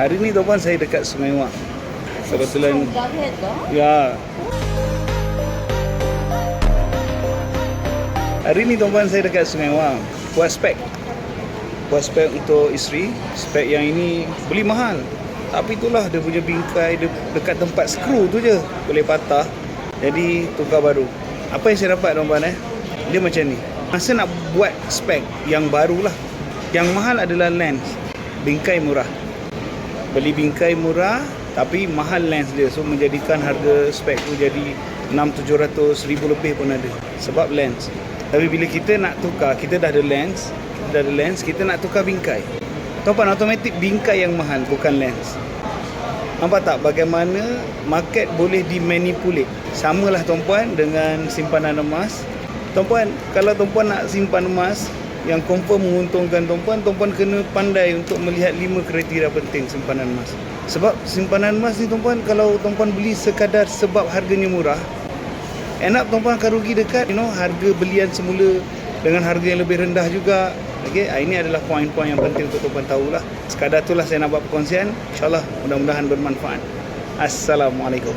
Hari ni tuan saya dekat Sungai Wak. Kebetulan ya. Hari ni tuan saya dekat Sungai Wak. Buat spek. Buat spek untuk isteri. Spek yang ini beli mahal. Tapi itulah dia punya bingkai dia dekat tempat skru tu je boleh patah. Jadi tukar baru. Apa yang saya dapat tuan-tuan eh? Dia macam ni. Masa nak buat spek yang barulah. Yang mahal adalah lens. Bingkai murah. Beli bingkai murah tapi mahal lens dia. So menjadikan harga spek tu jadi 6-700 ribu lebih pun ada. Sebab lens. Tapi bila kita nak tukar, kita dah ada lens. Kita dah ada lens, kita nak tukar bingkai. Tuan-tuan, automatik bingkai yang mahal bukan lens. Nampak tak bagaimana market boleh dimanipulate. Samalah tuan-puan dengan simpanan emas. Tuan-puan, kalau tuan-puan nak simpan emas yang confirm menguntungkan tuan-puan, tuan-puan kena pandai untuk melihat lima kriteria penting simpanan emas. Sebab simpanan emas ni tuan-puan kalau tuan-puan beli sekadar sebab harganya murah, end up tuan-puan akan rugi dekat you know harga belian semula dengan harga yang lebih rendah juga. Okey, ah, ini adalah poin-poin yang penting untuk tuan-tuan tahulah. Sekadar itulah saya nak buat perkongsian. InsyaAllah mudah-mudahan bermanfaat. Assalamualaikum.